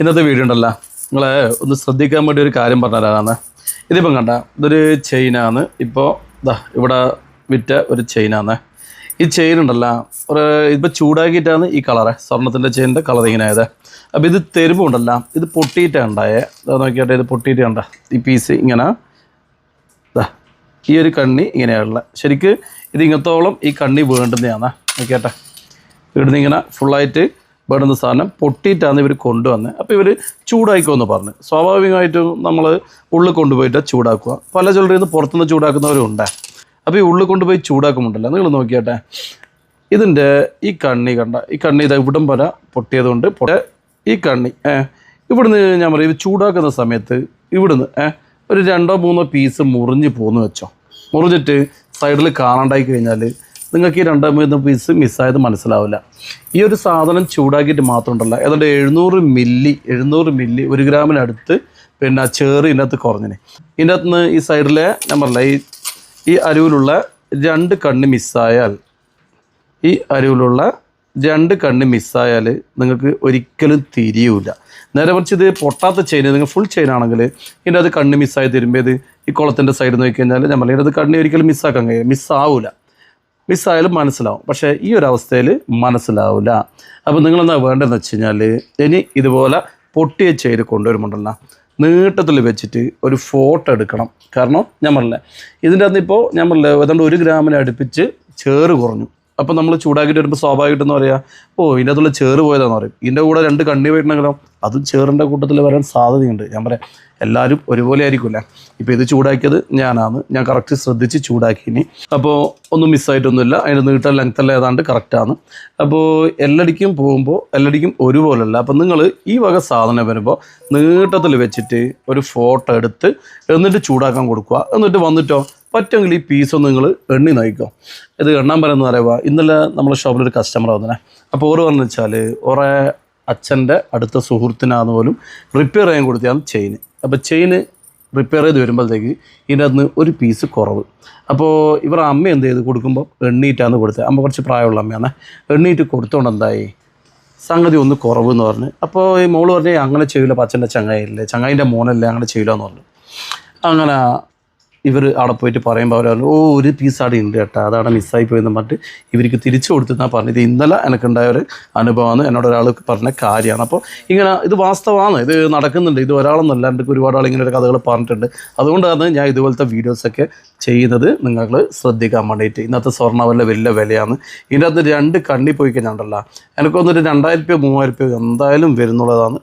ഇന്നത്തെ വീഡിയോ ഉണ്ടല്ലോ. നിങ്ങളെ ഒന്ന് ശ്രദ്ധിക്കാൻ വേണ്ടി ഒരു കാര്യം പറഞ്ഞതാണ് ഇതിപ്പം കണ്ട ഇതൊരു ചെയിനാണ് ഇപ്പോൾ ഇതാ ഇവിടെ വിറ്റ ഒരു ചെയിനാണ് ഈ ചെയിൻ ഉണ്ടല്ലോ ഒരു ഇപ്പോൾ ചൂടാക്കിയിട്ടാണ് ഈ കളറ് സ്വർണത്തിന്റെ ചെയിനിന്റെ കളർ ഇങ്ങനെ ആയത് അപ്പോൾ ഇത് തെരുവ് ഉണ്ടല്ലോ ഇത് പൊട്ടിയിട്ടാണ് ഉണ്ടായേ നോക്കിയാട്ടെ ഇത് പൊട്ടിയിട്ടുണ്ട ഈ പീസ് ഇങ്ങനെ. ഇതാ ഈ ഒരു കണ്ണി ഇങ്ങനെയാണുള്ളത് ശരിക്ക് ഇത് ഇങ്ങത്തോളം ഈ കണ്ണി വേണ്ടുന്നതാണ് നോക്കിയാട്ടെ ഇവിടുന്ന് ഇങ്ങനെ ഫുള്ളായിട്ട് വേണ്ടുന്ന സാധനം പൊട്ടിയിട്ടാണ് ഇവർ കൊണ്ടുവന്നത് അപ്പോൾ ഇവർ ചൂടാക്കുമെന്ന് പറഞ്ഞു. സ്വാഭാവികമായിട്ടും നമ്മൾ ഉള്ളിൽ കൊണ്ടുപോയിട്ട് ചൂടാക്കുക. പല ചിലരിൽ നിന്ന് പുറത്തുനിന്ന് ചൂടാക്കുന്നവരും ഉണ്ട്. അപ്പോൾ ഈ ഉള്ളിൽ കൊണ്ടുപോയി ചൂടാക്കുമുണ്ടല്ലോ നിങ്ങൾ നോക്കിയാട്ടെ. ഇതിന്റെ ഈ കണ്ണി കണ്ട ഈ കണ്ണി ഇത് ഇവിടം വരെ പൊട്ടിയതുകൊണ്ട് പൊട്ട ഈ കണ്ണി ഏ ഇവിടുന്ന് ഞാൻ പറയും ചൂടാക്കുന്ന സമയത്ത് ഇവിടുന്ന് ഏ ഒരു രണ്ടോ മൂന്നോ പീസ് മുറിഞ്ഞ് പോന്ന് വെച്ചോ. മുറിഞ്ഞിട്ട് സൈഡിൽ കാണാണ്ടായി കഴിഞ്ഞാൽ നിങ്ങൾക്ക് ഈ രണ്ടോ മൂന്ന് പീസ് മിസ്സായത് മനസ്സിലാവില്ല. ഈ ഒരു സാധനം ചൂടാക്കിയിട്ട് മാത്രം ഉണ്ടല്ല ഏതാണ്ട് എഴുന്നൂറ് മില്ലി എഴുന്നൂറ് മില്ലി ഒരു ഗ്രാമിനടുത്ത് പിന്നെ ചേറ് ഇതിനകത്ത് കുറഞ്ഞിന്. ഇതിന്റെ അകത്ത് നിന്ന് ഈ സൈഡിലെ ഞാൻ ഈ ഈ അരുവിലുള്ള രണ്ട് കണ്ണ് മിസ്സായാൽ ഈ അരുവിലുള്ള രണ്ട് കണ്ണ് മിസ്സായാൽ നിങ്ങൾക്ക് ഒരിക്കലും തിരിയൂല. നേരെ മറിച്ച് ഇത് പൊട്ടാത്ത ചെയിൻ നിങ്ങൾ ഫുൾ ചെയിൻ ആണെങ്കിൽ ഇതിന്റെ അത് കണ്ണ് മിസ്സായി തരുമ്പോൾ ഇത് ഈ കുളത്തിന്റെ സൈഡ് നോക്കി കഴിഞ്ഞാൽ നമ്മൾ ഇതിന്റെ അത് കണ്ണ് ഒരിക്കലും മിസ്സാക്കാൻ കഴിയും മിസ്സാവൂല മിസ്സായാലും മനസ്സിലാവും. പക്ഷേ ഈ ഒരു അവസ്ഥയിൽ മനസ്സിലാവില്ല അപ്പോൾ നിങ്ങളെന്താ വേണ്ടതെന്ന് വെച്ച് കഴിഞ്ഞാൽ ഇനി ഇതുപോലെ പൊട്ടിയ ചെയ്ത് കൊണ്ടുവരുമ്പോണ്ടല്ലോ. നീട്ടത്തിൽ വെച്ചിട്ട് ഒരു ഫോട്ടോ എടുക്കണം. കാരണം ഞാൻ പറഞ്ഞില്ലേ ഇതിന്റെ അകത്ത് ഇപ്പോൾ ഞാൻ പറഞ്ഞില്ലേ ഏതാണ്ട് ഒരു ഗ്രാമിനെ അടുപ്പിച്ച് ചേറ് കുറഞ്ഞു. അപ്പോൾ നമ്മൾ ചൂടാക്കിയിട്ട് വരുമ്പോൾ സ്വാഭാവികമായിട്ടെന്ന് പറയാം ഓ ഇതിന്റെ അകത്തുള്ള ചേറ് പോയതാന്ന് പറയും. ഇതിന്റെ കൂടെ രണ്ട് കണ്ണി പോയിട്ടുണ്ടെങ്കിലോ അതും ചേറിന്റെ കൂട്ടത്തിൽ വരാൻ സാധ്യതയുണ്ട്. ഞാൻ പറയാം എല്ലാവരും ഒരുപോലെ ആയിരിക്കില്ല? ഇപ്പോൾ ഇത് ചൂടാക്കിയത് ഞാനാണ്. ഞാൻ കറക്റ്റ് ശ്രദ്ധിച്ച് ചൂടാക്കിനി അപ്പോൾ ഒന്നും മിസ്സായിട്ടൊന്നുമില്ല അതിന്റെ നീട്ടം ലെങ്ത്തെല്ലാം ഏതാണ്ട് കറക്റ്റാണ് അപ്പോൾ എല്ലടിക്കും പോകുമ്പോൾ എല്ലടിക്കും ഒരുപോലല്ല. അപ്പോൾ നിങ്ങൾ ഈ വക സാധനം വരുമ്പോൾ നീട്ടത്തിൽ വെച്ചിട്ട് ഒരു ഫോട്ടോ എടുത്ത് എന്നിട്ട് ചൂടാക്കാൻ കൊടുക്കുക. എന്നിട്ട് വന്നിട്ടോ പറ്റുമെങ്കിൽ ഈ പീസ് നിങ്ങൾ എണ്ണി നയിക്കും. ഇത് എണ്ണാൻ പറയുന്നത് അറിയുക ഇന്നലെ നമ്മളെ ഷോപ്പിലൊരു കസ്റ്റമർ വന്നേ അപ്പോൾ ഓറ് വന്നു വെച്ചാൽ ഒരേ അച്ഛന്റെ അടുത്ത സുഹൃത്തിനാന്ന് പോലും റിപ്പയർ ചെയ്യാൻ കൊടുത്തതാണ് ചെയിന് അപ്പോൾ ചെയിന് റിപ്പയർ ചെയ്ത് വരുമ്പോഴത്തേക്ക് ഇതിന്റെ അകത്ത് ഒരു പീസ് കുറവ്. അപ്പോൾ ഇവർ അമ്മ എന്ത് ചെയ്ത്? കൊടുക്കുമ്പോൾ എണ്ണീറ്റാന്ന് കൊടുത്തത്. അമ്മ കുറച്ച് പ്രായമുള്ള അമ്മയാണ്. എണ്ണീറ്റ് കൊടുത്തോണ്ട് എന്തായി? സംഗതി ഒന്ന് കുറവ് എന്ന് പറഞ്ഞ്. അപ്പോൾ ഈ മോൾ പറഞ്ഞു അങ്ങനെ ചെയ്യില്ല അച്ഛന്റെ ചങ്ങായില്ലേ ചങ്ങായിന്റെ മോനല്ലേ അങ്ങനെ ചെയ്യില്ല എന്ന് പറഞ്ഞു. അങ്ങനെ ഇവർ അവിടെ പോയിട്ട് പറയുമ്പോൾ അവർ പറഞ്ഞു ഓ ഒരു പീസ് അവിടെ ഉണ്ട് കേട്ടോ അതവിടെ മിസ്സായി പോയെന്ന് പറഞ്ഞിട്ട് ഇവർക്ക് തിരിച്ചു കൊടുത്തെന്നാണ് പറഞ്ഞത്. ഇന്നലെ എനിക്കുണ്ടായ ഒരു അനുഭവമാണ്. എന്നോട് ഒരാൾ പറഞ്ഞ കാര്യമാണ്. അപ്പോൾ ഇങ്ങനെ ഇത് വാസ്തവമാണ്. ഇത് നടക്കുന്നുണ്ട്. ഇത് ഒരാളെന്നല്ല എന്റെ ഒരുപാട് ആൾ ഇങ്ങനെ ഒരു കഥകൾ പറഞ്ഞിട്ടുണ്ട്. അതുകൊണ്ടാണ് ഞാൻ ഇതുപോലത്തെ വീഡിയോസൊക്കെ ചെയ്യുന്നത്. നിങ്ങൾ ശ്രദ്ധിക്കാൻ വേണ്ടിയിട്ട്. ഇന്നത്തെ സ്വർണ വലിയ വിലയാണ്. ഇതിന്റെ അകത്ത് രണ്ട് കണ്ണി പോയി കഴിഞ്ഞാൽ ഉണ്ടല്ലോ എനിക്കൊന്നൊരു രണ്ടായിരം രൂപ മൂവായിരം രൂപ എന്തായാലും വരുന്നുള്ളതാണ്.